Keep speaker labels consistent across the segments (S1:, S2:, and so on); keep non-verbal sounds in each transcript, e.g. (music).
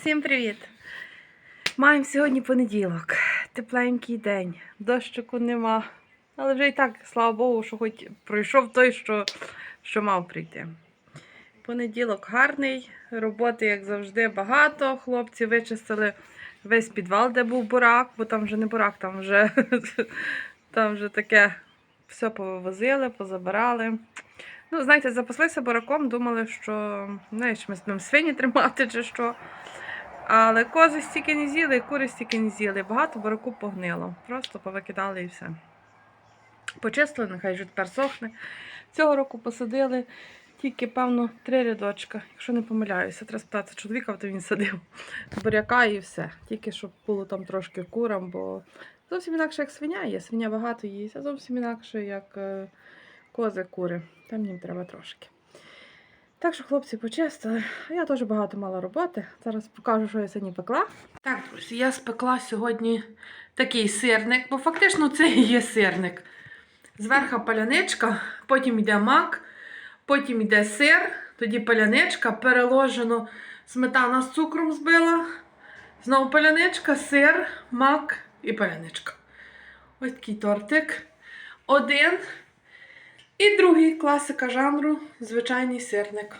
S1: Всім привіт! Маємо сьогодні понеділок, тепленький день, дощику нема. Але вже і так, слава Богу, що хоч пройшов той, що, що мав прийти. Понеділок гарний, роботи, як завжди, багато. Хлопці вичистили весь підвал, де був бурак, бо там вже не бурак, там вже, (laughs) там вже таке все повивозили, позабирали. Ну, знаєте, запаслися бараком, думали, що знаєш, ми будемо свині тримати чи що. Але кози стільки не з'їли, і кури стільки не з'їли. Багато бараку погнило. Просто повикидали і все. Почистили, нехай вже тепер сохне. Цього року посадили тільки, певно, три рядочка, якщо не помиляюся. Треба спитати чоловіка, то він садив буряка і все. Тільки щоб було там трошки курам, бо зовсім інакше, як свиня є. Свиня багато їсть, а зовсім інакше, як е, кози, кури. Там їм треба трошки. Так що хлопці почистили. Я теж багато мала роботи. Зараз покажу, що я сьогодні пекла. Так, друзі, я спекла сьогодні такий сирник, бо фактично це і є сирник. Зверху паляничка, потім йде мак, потім йде сир, тоді паляничка, переложено сметана з цукром збила. Знову паляничка, сир, мак і паляничка. Ось такий тортик. Один. І другий класика жанру звичайний сирник.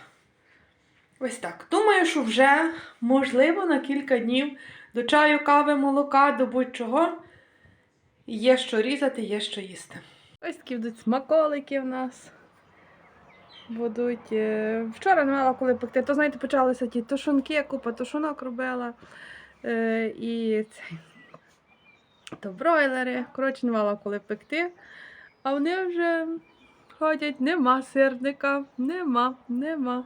S1: Ось так. Думаю, що вже, можливо, на кілька днів до чаю, кави, молока, до будь-чого. Є що різати, є що їсти. Ось такі будуть смаколики в нас. Будуть. е, Вчора не мала коли пекти. То, знаєте, почалися ті тушонки, я купа тушонок робила. Е, І цей. То бройлери. Коротше, не мала коли пекти. А вони вже ходять, нема сирника, нема, нема.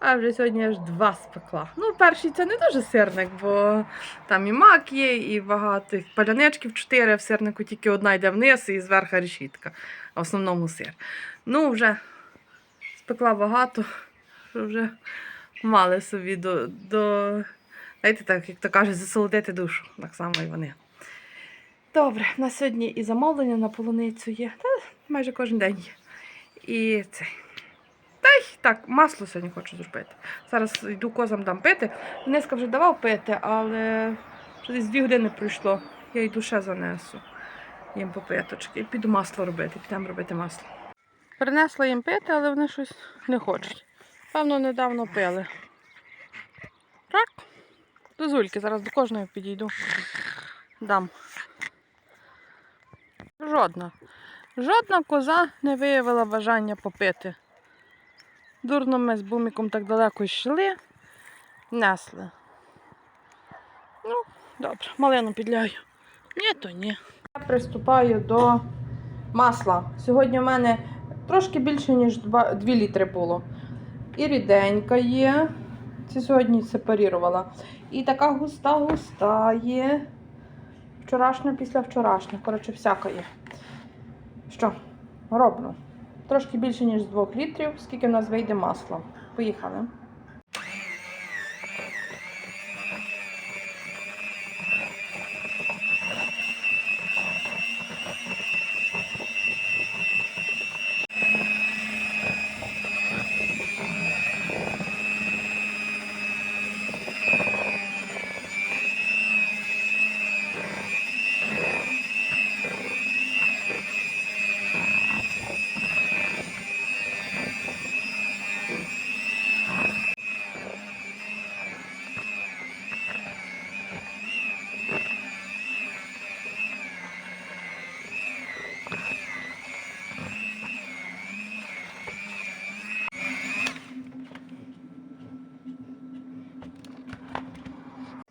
S1: А вже сьогодні аж два спекла. Ну, перший це не дуже сирник, бо там і мак є, і багато і паляничків чотири, в сирнику тільки одна йде вниз і зверху решітка. А в основному сир. Ну, вже спекла багато, що вже мали собі до, до знаєте, так, як то кажуть, засолодити душу. Так само і вони. Добре, на сьогодні і замовлення на полуницю є. Та майже кожен день є. І це. Та й так, масло сьогодні хочу зробити. Зараз йду козам дам пити. Низка вже давав пити, але вже десь дві години пройшло. Я йду ще занесу їм попиточки. Піду масло робити, підемо робити масло. Принесла їм пити, але вони щось не хочуть. Певно, недавно пили. Так, до Зульки, зараз до кожної підійду. Дам. Жодна. Жодна коза не виявила бажання попити. Дурно ми з буміком так далеко йшли, несли. Ну, добре, малину підляю. Ні, то ні. Я приступаю до масла. Сьогодні в мене трошки більше, ніж 2, 2 літри було. І ріденька є. Це сьогодні сепарірувала. І така густа-густа є. Вчорашня після вчорашня. Коротше, всяка є. Що, роблю. Трошки більше, ніж з 2 літрів, скільки в нас вийде масло. Поїхали.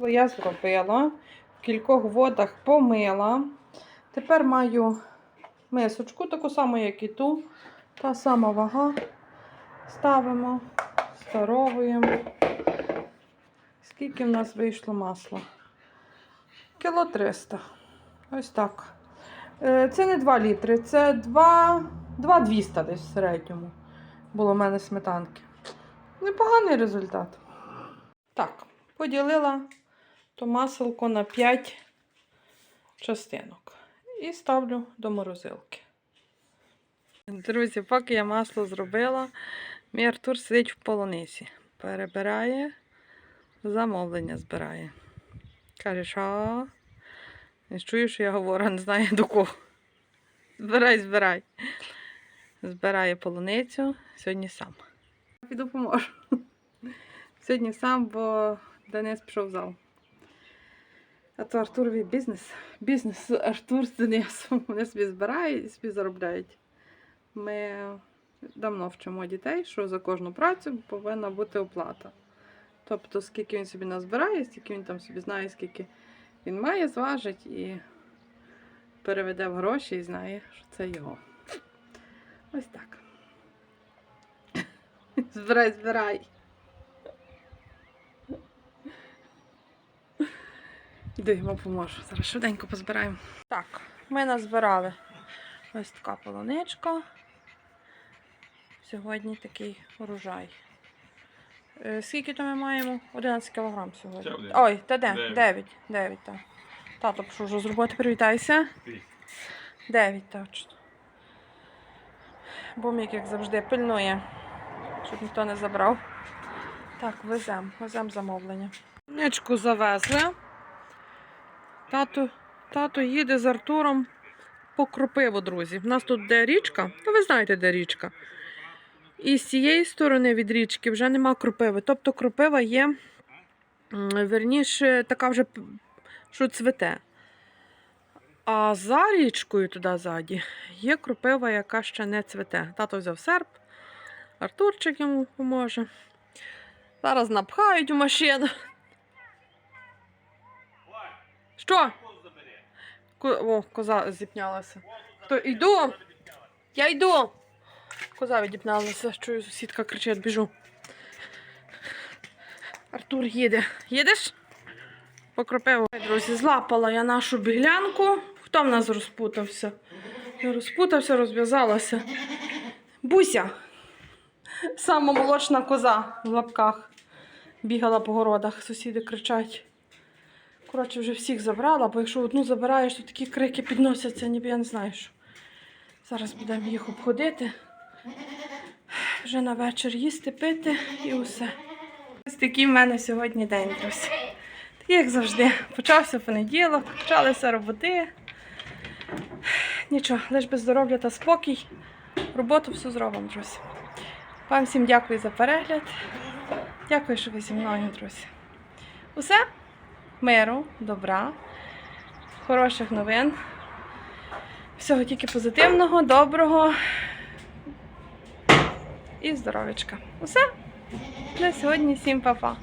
S1: Я зробила, в кількох водах помила. Тепер маю мисочку, таку саму, як і ту. Та сама вага. Ставимо, старовуємо. Скільки в нас вийшло масла? Кіло 300. Ось так. Е, Це не 2 літри, це 2, 2 200 десь в середньому. Було в мене сметанки. Непоганий результат. Так, поділила то маселко на 5 частинок. І ставлю до морозилки. Друзі, поки я масло зробила, мій Артур сидить в полонисі. Перебирає замовлення збирає. Каже, що? Не чую, що я говорю, не знаю до кого. Збирай, збирай. Збирає полуницю сьогодні сам. Піду поможу. Сьогодні сам, бо Денис пішов в зал. А то Артурові бізнес. Бізнес Артур з Денисом. Вони собі збирають і собі заробляють. Ми давно вчимо дітей, що за кожну працю повинна бути оплата. Тобто, скільки він собі назбирає, стільки він там собі знає, скільки він має, зважить і переведе в гроші і знає, що це його. Ось так. (laughs) Збирай, збирай. Іду йому поможу. Зараз швиденько позбираємо. Так, ми назбирали ось така полуничка. Сьогодні такий урожай. Е, Скільки то ми маємо? 11 кг сьогодні. Ой, та де?
S2: Дев'ять.
S1: 9. 9, так. Тато вже з роботи, привітайся.
S2: Ти.
S1: 9, точно. Бумік, як завжди, пильнує, щоб ніхто не забрав. Так, веземо, веземо замовлення. Ничку завезли. Тато, тато їде з Артуром по кропиву, друзі. У нас тут де річка, ну ви знаєте, де річка. І з цієї сторони від річки вже нема кропиви. Тобто кропива є, верніше, така вже, що цвете. А за річкою туди ззаді є кропива, яка ще не цвете. Тато взяв серп, Артурчик йому поможе. Зараз напхають у машину. Що? Ко- О, коза зіпнялася. Хто йду? Я йду. Коза відіпналася, чую, сусідка кричить, біжу. Артур їде. Їдеш? Покропив. Друзі, злапала я нашу біглянку. Хто в нас розпутався? Я розпутався, розв'язалася. Буся. Сама молочна коза в лапках. Бігала по городах, сусіди кричать. Коротше, вже всіх забрала, бо якщо одну забираєш, то такі крики підносяться, ніби я не знаю що. Зараз будемо їх обходити. Вже на вечір їсти, пити і усе. Ось такий в мене сьогодні день, друзі. Такий, як завжди. Почався понеділок, почалися роботи. Нічого, лиш би здоров'я та спокій. Роботу всю зробимо, друзі. Вам всім дякую за перегляд. Дякую, що ви зі мною, друзі. Усе. Миру, добра, хороших новин. Всього тільки позитивного, доброго і здоров'ячка. Усе. На сьогодні всім па-па.